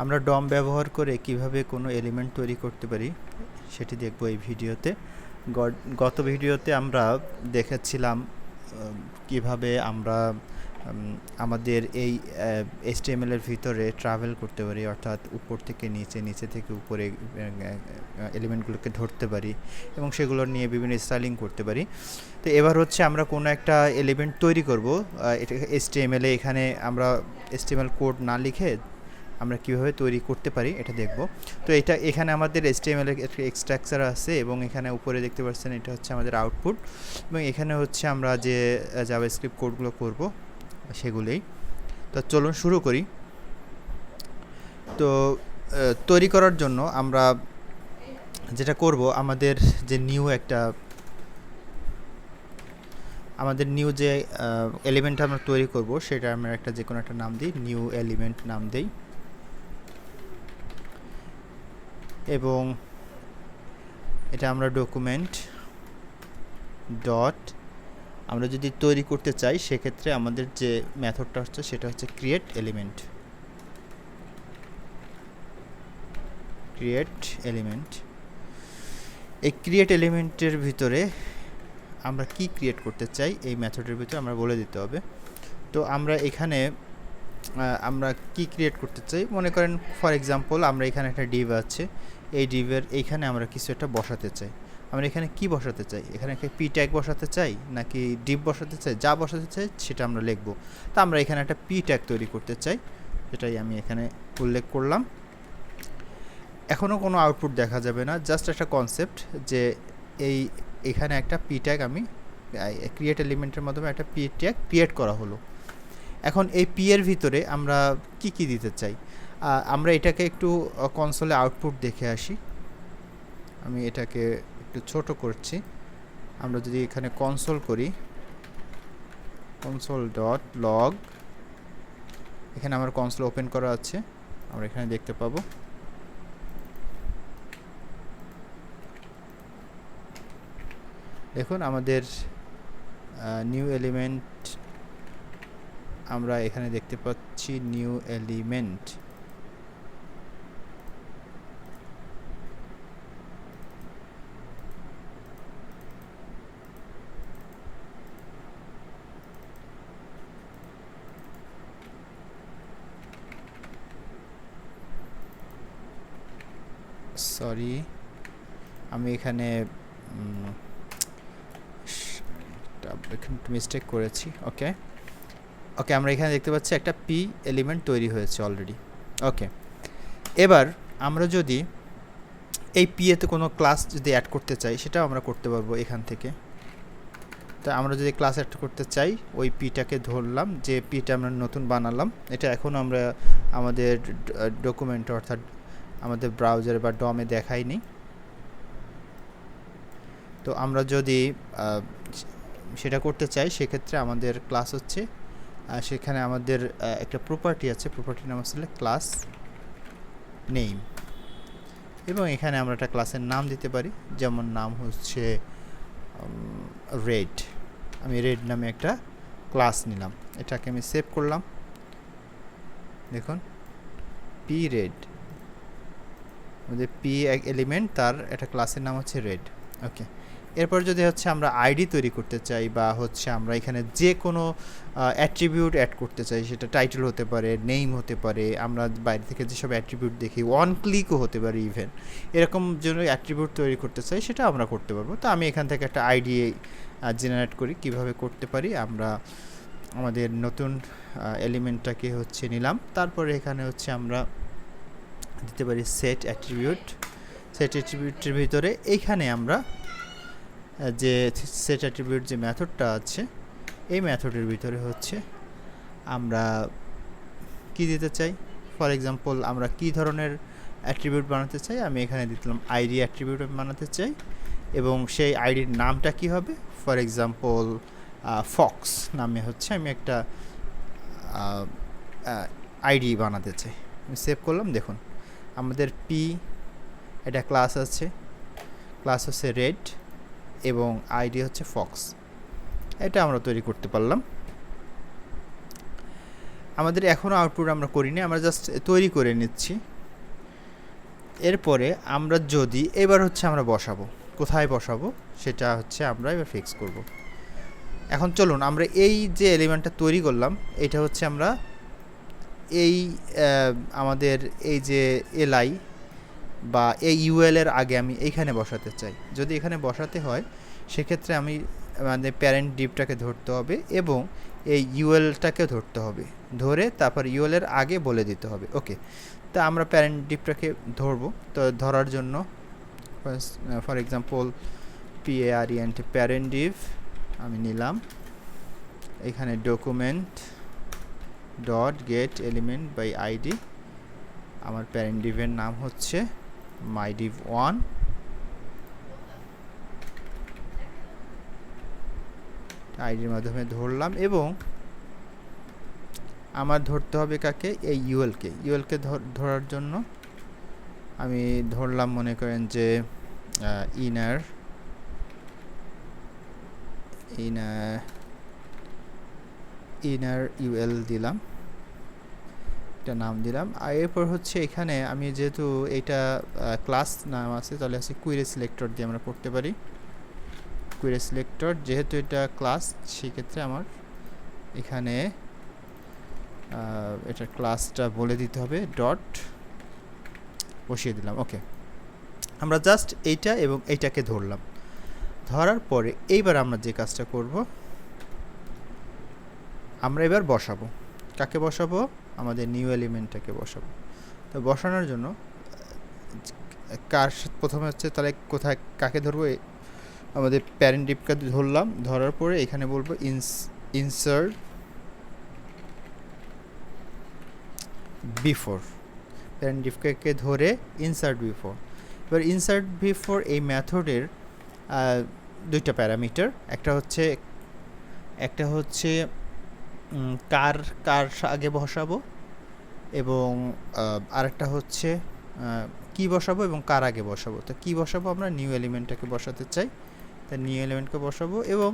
আমরা ডম ব্যবহার করে কীভাবে কোনো এলিমেন্ট তৈরি করতে পারি, সেটি দেখব এই ভিডিওতে। গত ভিডিওতে আমরা দেখেছিলাম কীভাবে আমরা আমাদের এই এর ভিতরে ট্রাভেল করতে পারি, অর্থাৎ উপর থেকে নিচে নিচে থেকে উপরে এলিমেন্টগুলোকে ধরতে পারি এবং সেগুলো নিয়ে বিভিন্ন স্টাইলিং করতে পারি। তো এবার হচ্ছে আমরা কোনো একটা এলিমেন্ট তৈরি করব এটা এ এখানে আমরা এইচটিএমএল কোড না লিখে আমরা কীভাবে তৈরি করতে পারি এটা দেখব। তো এটা এখানে আমাদের এইচটিএমএল এর একটা এক্সট্রাকচার আছে এবং এখানে উপরে দেখতে পাচ্ছেন এটা হচ্ছে আমাদের আউটপুট এবং এখানে হচ্ছে আমরা যে জাভাস্ক্রিপ্ট কোডগুলো করব সেগুলোই। তো চলুন শুরু করি। তো তৈরি করার জন্য আমরা যেটা করব, আমাদের যে নিউ একটা, আমাদের নিউ যে এলিমেন্ট আমরা তৈরি করব সেটা আমরা একটা যে কোনো একটা নাম দিই নিউ এলিমেন্ট নাম দেই। এবং এটা আমরা ডকুমেন্ট ডট আমরা যদি তৈরি করতে চাই, সেক্ষেত্রে আমাদের যে মেথডটা হচ্ছে, সেটা হচ্ছে ক্রিয়েট এলিমেন্ট ক্রিয়েট এলিমেন্ট এই ক্রিয়েট এলিমেন্টের ভিতরে আমরা কি ক্রিয়েট করতে চাই, এই মেথডের ভিতরে আমরা বলে দিতে হবে। তো আমরা এখানে আমরা কি ক্রিয়েট করতে চাই? মনে করেন ফর এক্সাম্পল আমরা এখানে একটা ডিভ আছে। এই ডিভের এইখানে আমরা কিছু একটা বসাতে চাই। আমরা এখানে কি বসাতে চাই? এখানে একটা পি ট্যাগ বসাতে চাই, নাকি ডিপ বসাতে চাই? যা বসাতে চাই, সেটা আমরা লিখব। তা আমরা এখানে একটা পি ট্যাগ তৈরি করতে চাই সেটাই আমি এখানে উল্লেখ করলাম। এখনও কোনো আউটপুট দেখা যাবে না। জাস্ট একটা কনসেপ্ট যে এই এখানে একটা পি ট্যাগ আমি ক্রিয়েট এলিমেন্টের মাধ্যমে একটা পি ট্যাগ ক্রিয়েট করা হলো। এখন এই পি এর ভিতরে আমরা কি কি দিতে চাই? আমরা এটাকে একটু কনসোলে আউটপুট দেখে আসি। আমি এটাকে একটু ছোট করছি। আমরা যদি এখানে কনসোল করি কনসোল ডট লগ এখানে আমার কনসোল ওপেন করা আছে। আমরা এখানে দেখতে পাবো। দেখুন, আমাদের নিউ এলিমেন্ট আমরা এখানে দেখতে পাচ্ছি নিউ এলিমেন্ট। সরি আমি এখানে মিস্টেক করেছি ওকে ওকে আমরা এখানে দেখতে পাচ্ছি একটা পি এলিমেন্ট তৈরি হয়েছে অলরেডি ওকে এবার আমরা যদি এই পি এতে কোনো ক্লাস যদি অ্যাড করতে চাই, সেটাও আমরা করতে পারব এখান থেকে। তা আমরা যদি ক্লাস অ্যাড করতে চাই, ওই পিটাকে ধরলাম, যে পিটা আমরা নতুন বানালাম, এটা এখন আমরা আমাদের ডকুমেন্ট অর্থাৎ আমাদের ব্রাউজার বা ডমে দেখাইনি। তো আমরা যদি সেটা করতে চাই, সেক্ষেত্রে আমাদের ক্লাস হচ্ছে সেখানে আমাদের একটা প্রপার্টি আছে প্রপার্টির নাম আসলে ক্লাস নেম এবং এখানে আমরা একটা ক্লাসের নাম দিতে পারি, যেমন নাম হচ্ছে রেড আমি রেড নামে একটা ক্লাস নিলাম। এটাকে আমি সেভ করলাম। দেখুন পি রেড আমাদের পি এক এলিমেন্ট তার একটা ক্লাসের নাম হচ্ছে রেড ওকে এরপর যদি হচ্ছে আমরা আইডি তৈরি করতে চাই বা হচ্ছে আমরা এখানে যে কোনো অ্যাট্রিবিউট অ্যাড করতে চাই, সেটা টাইটেল হতে পারে নেম হতে পারে, আমরা বাইরে থেকে যেসব অ্যাট্রিবিউট দেখি ওয়ান ক্লিকও হতে পারে ইভেন এরকম জন্য অ্যাট্রিবিউট তৈরি করতে চাই, সেটা আমরা করতে পারব। তো আমি এখান থেকে একটা আইডি জেনারেট করি, কীভাবে করতে পারি, আমরা আমাদের নতুন এলিমেন্টটাকে হচ্ছে নিলাম। তারপরে এখানে হচ্ছে আমরা দিতে পারি সেট অ্যাট্রিবিউট সেট অ্যাট্রিবিউটের ভিতরে এইখানে আমরা যে সেট অ্যাট্রিবিউট যে মেথডটা আছে, এই মেথডের ভিতরে হচ্ছে আমরা কি দিতে চাই? ফর এক্সাম্পল আমরা কি ধরনের অ্যাট্রিবিউট বানাতে চাই? আমি এখানে দিলাম আইডি অ্যাট্রিবিউট বানাতে চাই এবং সেই আইডির নামটা কি হবে? ফর এক্সাম্পল ফক্স নামে হচ্ছে আমি একটা আইডি বানাতে চাই। আমি সেভ করলাম, দেখুন। আমাদের পি এটা ক্লাস আছে। ক্লাস হচ্ছে রেড এবং আইডি হচ্ছে ফক্স। এটা আমরা তৈরি করতে পারলাম। আমাদের এখনও আউটপুট আমরা করিনি, আমরা জাস্ট তৈরি করে নিচ্ছি। এরপরে আমরা যদি, এবার হচ্ছে আমরা বসাবো। কোথায় বসাবো? সেটা হচ্ছে আমরা এবার ফিক্স করব। এখন চলুন, আমরা এই যে এলিমেন্টটা তৈরি করলাম, এটা হচ্ছে আমরা এই আমাদের এই যে এলআই বা এই ইউএল এর আগে আমি এইখানে বসাতে চাই। যদি এখানে বসাতে হয়, সেক্ষেত্রে আমি মানে প্যারেন্ট ডিপটাকে ধরতে হবে এবং এই ইউএলটাকে ধরতে হবে। ধরে তারপর ইউএল এর আগে বলে দিতে হবে। ওকে তা আমরা প্যারেন্ট ডিপটাকে ধরবো। তো ধরার জন্য for example P A R E N T parent div আমি নিলাম। এখানে document dot get element by ID আমার প্যারেন্ট ডিভের নাম হচ্ছে মাই ডিভ ওয়ান আইডির মাধ্যমে ধরলাম এবং আমার ধরতে হবে কাকে? এই ইউএলকে ইউএলকে ধরার জন্য আমি ধরলাম মনে করেন যে ইনার ইনার ইনার ইউএল দিলাম। একটা নাম দিলাম। আর এরপর হচ্ছে এখানে আমি যেহেতু এটা ক্লাস নাম আছে, তাহলে হচ্ছে কুইরে সিলেক্টর দিয়ে আমরা করতে পারি। কুইরে সিলেক্টর যেহেতু এটা ক্লাস সেক্ষেত্রে আমার এখানে এটা ক্লাসটা বলে দিতে হবে ডট বসিয়ে দিলাম ওকে আমরা জাস্ট এইটা এবং এইটাকে ধরলাম। ধরার পরে এইবার আমরা যে কাজটা করব, আমরা এবার বসাবো। কাকে বসাবো? আমাদের নিউ এলিমেন্টটাকে বসাবো। তো বসানোর জন্য, কার প্রথমে হচ্ছে তাহলে কোথায় কাকে ধরবো? আমাদের প্যারেন্ট ডিপকে ধরলাম, ধরার পরে এখানে বলব ইনস ইনসার্ট বিফোর প্যারেন্ট ডিপকে ধরে ইনসার্ট বিফোর এবার ইনসার্ট বিফোর এই মেথডের দুইটা প্যারামিটার, একটা হচ্ছে একটা হচ্ছে কার কার আগে বসাবো এবং আরেকটা হচ্ছে কি বসাবো এবং কার আগে বসাবো। তো কি বসাবো? আমরা নিউ এলিমেন্টটাকে বসাতে চাই। তা নিউ এলিমেন্টকে বসাবো এবং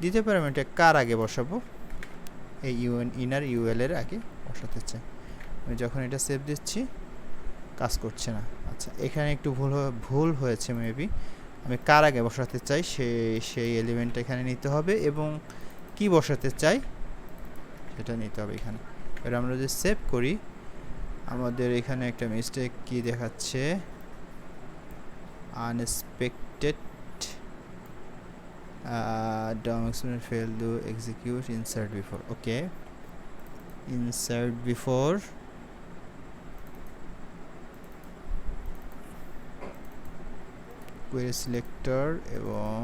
দ্বিতীয় প্যারামিটার কার আগে বসাবো? এই ইউএন ইনার ইউএল এর আগে বসাতে চাই। আমি যখন এটা সেভ দিচ্ছি, কাজ করছে না। আচ্ছা এখানে একটু ভুল ভুল হয়েছে মেবি আমি কার আগে বসাতে চাই সে, সেই এলিমেন্টটা এখানে নিতে হবে এবং কি বসাতে চাই? এটা নিতে হবে এখানে। এবার আমরা যদি সেভ করি, আমাদের এখানে একটা মিস্টেক কি দেখাচ্ছে? Unexpected ডমেক্সমেন্ট fail to execute insert before okay insert before selector এবং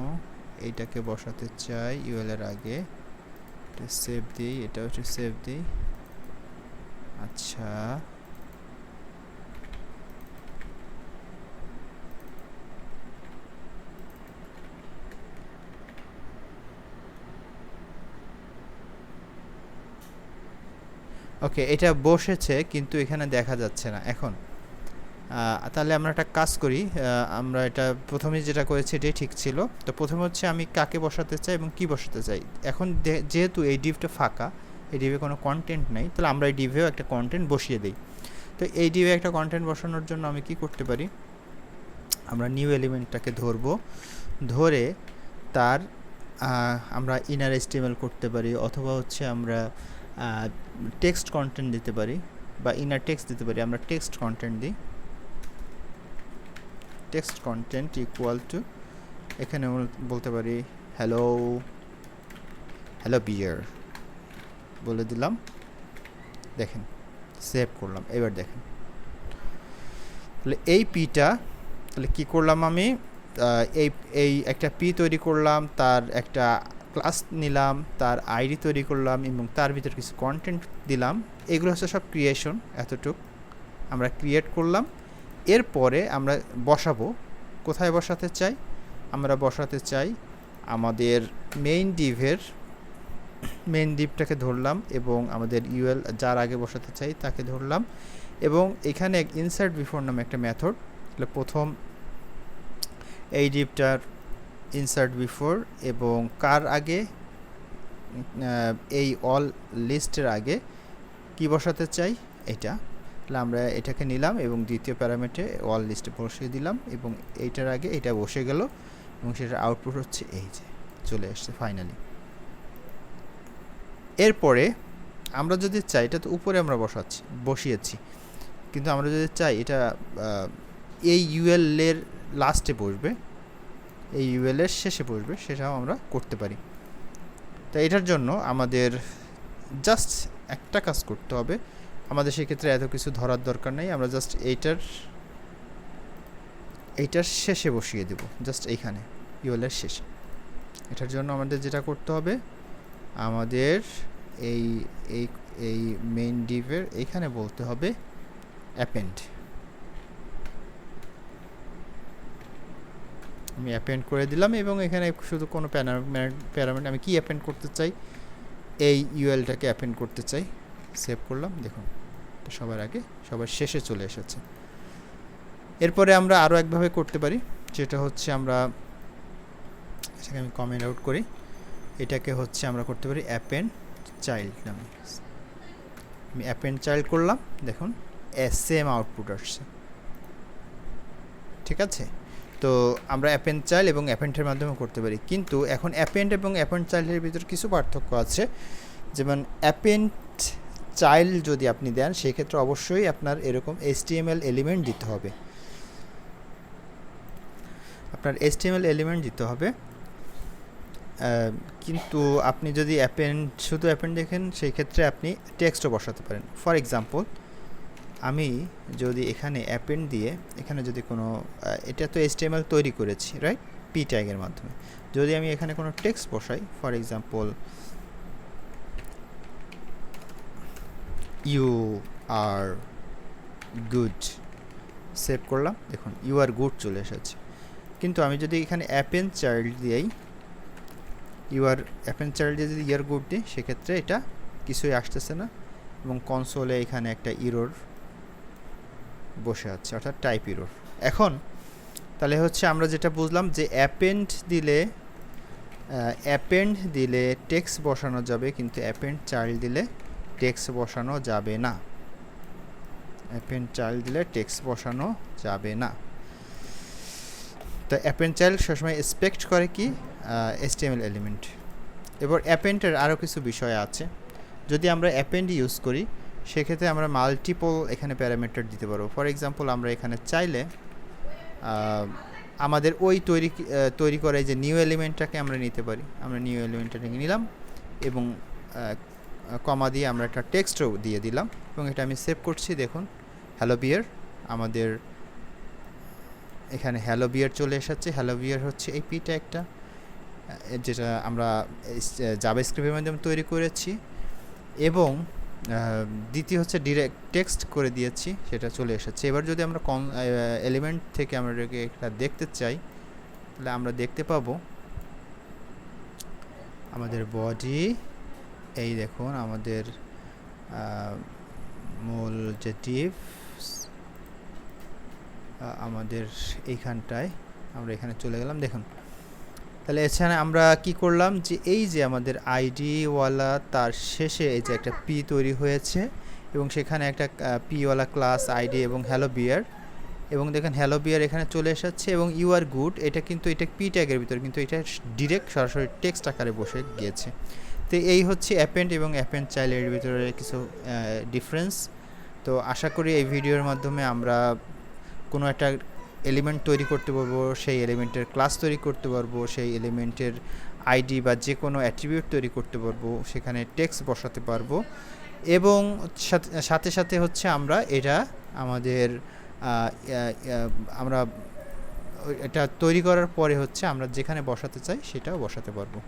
এইটাকে বসাতে চাই ইউএলের আগে। এটা সেভ দিই, এটা হচ্ছে সেভ দিই। আচ্ছা। ওকে এটা বসেছে কিন্তু এখানে দেখা যাচ্ছে না। এখন তাহলে আমরা একটা কাজ করি আমরা এটা প্রথমে যেটা করেছি এটাই ঠিক ছিল। তো প্রথমে হচ্ছে আমি কাকে বসাতে চাই এবং কি বসাতে চাই। এখন যেহেতু এই ডিভটা ফাঁকা, এই ডিভে কোনো কন্টেন্ট নেই, তাহলে আমরা এই ডিভেও একটা কন্টেন্ট বসিয়ে দিই। তো এই ডিভে একটা কন্টেন্ট বসানোর জন্য আমি কি করতে পারি? আমরা নিউ এলিমেন্টটাকে ধরবো। ধরে তার আমরা ইনার এস্টিমেল করতে পারি অথবা হচ্ছে আমরা টেক্সট কন্টেন্ট দিতে পারি বা ইনার টেক্সট দিতে পারি। আমরা টেক্সট কন্টেন্ট দিই। টেক্সট কন্টেন্ট ইকুয়াল টু এখানে বলতে পারি হ্যালো হ্যালো বিয়ার বলে দিলাম। দেখেন সেভ করলাম। এবার দেখেন। তাহলে এই পিটা তাহলে কী করলাম আমি? এই এই একটা পি তৈরি করলাম, তার একটা ক্লাস নিলাম, তার আইডি তৈরি করলাম এবং তার ভিতর কিছু কন্টেন্ট দিলাম। এগুলো হচ্ছে সব ক্রিয়েশন এতটুক। আমরা ক্রিয়েট করলাম। এরপরে আমরা বসাবো। কোথায় বসাতে চাই? আমরা বসাতে চাই আমাদের মেইন ডিভের মেইন ডিভটাকে ধরলাম এবং আমাদের ইউএল যার আগে বসাতে চাই তাকে ধরলাম এবং এখানে এক ইনসার্ট বিফোর নামে একটা মেথড প্রথম এই ডিভটার ইনসার্ট বিফোর এবং কার আগে এই অল লিস্টের আগে কি বসাতে চাই? এটা। তাহলে আমরা এটাকে নিলাম এবং দ্বিতীয় প্যারামিটারে ওয়াল লিস্টে বসিয়ে দিলাম এবং এইটার আগে এটা বসে গেল এবং সেটার আউটপুট হচ্ছে এই যে, চলে আসছে ফাইনালি এরপরে আমরা যদি চাই, এটা তো উপরে আমরা বসাচ্ছি, বসিয়েছি, কিন্তু আমরা যদি চাই এটা এই ইউএল এর লাস্টে বসবে, এই ইউএল এর শেষে বসবে, সেটাও আমরা করতে পারি। তো এটার জন্য আমাদের জাস্ট একটা কাজ করতে হবে আমাদের সেক্ষেত্রে এত কিছু ধরার দরকার নেই। আমরা জাস্ট এইটার এইটার শেষে বসিয়ে দেব জাস্ট এইখানে ইউএলের শেষে। এটার জন্য আমাদের যেটা করতে হবে, আমাদের এই এই এই মেইন ডিভের এইখানে বলতে হবে অ্যাপেন্ড আমি অ্যাপেন্ড করে দিলাম এবং এখানে শুধু কোনো প্যারামিট আমি কি অ্যাপেন্ড করতে চাই? এই ইউএলটাকে অ্যাপেন্ড করতে চাই। সেভ করলাম, দেখুন। সবার আগে, সবার শেষে চলে এসেছে। এরপরে আমরা আরও একভাবে করতে পারি, যেটা হচ্ছে আমরা সেটাকে আমি কমেন্ট আউট করি, এটাকে হচ্ছে আমরা করতে পারি অ্যাপেন্ড চাইল্ড নামে। আমি অ্যাপেন্ড চাইল্ড করলাম, দেখুন সেম আউটপুট আসছে। ঠিক আছে? তো আমরা অ্যাপেন্ড চাইল্ড এবং অ্যাপেন্টের মাধ্যমে করতে পারি। কিন্তু এখন অ্যাপেন্ড এবং অ্যাপেন্ড চাইল্ডের ভিতর কিছু পার্থক্য আছে। যেমন অ্যাপেন্ড চাইল্ড যদি আপনি দেন, সেক্ষেত্রে অবশ্যই আপনার এরকম এসটিএমএল এলিমেন্ট দিতে হবে। আপনার এসটিএমএল এলিমেন্ট দিতে হবে। কিন্তু আপনি যদি অ্যাপেন্ড শুধু অ্যাপেন্ড দেখেন সেই ক্ষেত্রে আপনি টেক্সটও বসাতে পারেন। ফর এক্সাম্পল আমি যদি এখানে অ্যাপেন্ড দিয়ে, এখানে যদি কোনো এটা তো এসটিএমএল তৈরি করেছি রাইট পি ট্যাগের মাধ্যমে। যদি আমি এখানে কোনো টেক্সট বসাই for example you are good save করলাম। দেখুন ইউ আর গুড চলে এসেছে। কিন্তু আমি যদি এখানে অ্যাপেন চাইল্ড দিয়েই ইউ আর অ্যাপেন চাইল্ড দিয়ে যদি ইয়ার গুড দিই, সেক্ষেত্রে এটা কিছুই আসতেছে না। এবং কনসোলে এখানে একটা ইরোর বসে আছে, অর্থাৎ টাইপ ইরোর এখন, তাহলে হচ্ছে আমরা যেটা বুঝলাম যে অ্যাপেন্ড দিলে অ্যাপেন্ড দিলে টেক্সট বসানো যাবে, কিন্তু অ্যাপেন্ড চাইল্ড দিলে টেক্সট বসানো যাবে না। অ্যাপেন্ড চাইল্ড দিলে টেক্সট বসানো যাবে না। তো অ্যাপেন্ড চাইল্ড সবসময় এক্সপেক্ট করে কি? এসটিএমএল এলিমেন্ট এবার অ্যাপেন্ডের আরও কিছু বিষয় আছে। যদি আমরা অ্যাপেন্ড ইউজ করি, সেক্ষেত্রে আমরা মাল্টিপল এখানে প্যারামিটার দিতে পারব। ফর এক্সাম্পল আমরা এখানে চাইলে আমাদের ওই তৈরি তৈরি করা যে নিউ এলিমেন্টটাকে আমরা নিতে পারি। আমরা নিউ এলিমেন্টটাকে নিলাম এবং কমা দিয়ে আমরা একটা টেক্সটও দিয়ে দিলাম এবং এটা আমি সেভ করছি, দেখুন। হ্যালো বিয়ার আমাদের এখানে হ্যালো বিয়ার চলে এসেছে। হ্যালো বিয়ার হচ্ছে এই পিটা একটা যেটা আমরা জাভা স্ক্রিপ্টের মাধ্যমে তৈরি করেছি এবং দ্বিতীয় হচ্ছে ডিরেক্ট টেক্সট করে দিয়েছি, সেটা চলে এসেছে। এবার যদি আমরা কন এলিমেন্ট থেকে আমরা একটা দেখতে চাই, তাহলে আমরা দেখতে পাবো আমাদের বডি এই দেখুন আমাদের মূল যে টিপ আমাদের এইখানটায় আমরা এখানে চলে গেলাম। দেখুন, তাহলে এখানে আমরা কি করলাম যে এই যে আমাদের আইডিওয়ালা তার শেষে এই যে একটা পি তৈরি হয়েছে এবং সেখানে একটা পিওয়ালা ক্লাস আইডি এবং হ্যালো বিয়ার এবং দেখেন হ্যালো বিয়ার এখানে চলে এসেছে এবং ইউ আর গুড, এটা কিন্তু এটা পি ট্যাগের ভিতর কিন্তু এটা ডিরেক্ট সরাসরি টেক্সট আকারে বসে গিয়েছে। তো এই হচ্ছে অ্যাপেন্ড এবং অ্যাপেন্ড চাইল্ডের ভিতরে কিছু ডিফারেন্স তো আশা করি এই ভিডিওর মাধ্যমে আমরা কোনো একটা এলিমেন্ট তৈরি করতে পারব, সেই এলিমেন্টের ক্লাস তৈরি করতে পারব, সেই এলিমেন্টের আইডি বা যে কোনো অ্যাট্রিবিউট তৈরি করতে পারব, সেখানে টেক্সট বসাতে পারব। এবং সাথে- সাথে হচ্ছে আমরা এটা আমাদের আমরা এটা তৈরি করার পরে হচ্ছে আমরা যেখানে বসাতে চাই সেটাও বসাতে পারব।